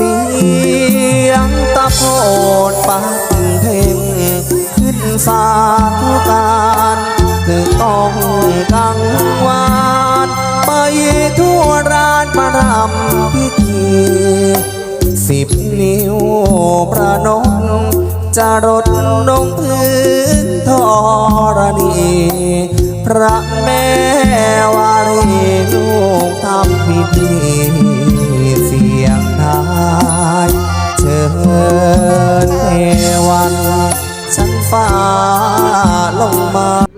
สียงตะโพดปักเพ่งขึ้นสากการคือต้องกังวานไปทั่วรานมารำพิธีสิบนิ้วพระนมจะรดลงพื้นธรณี พระแม่วารีลูกทำพิธี อเทวันฉันฟ้าลงมา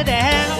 sit down.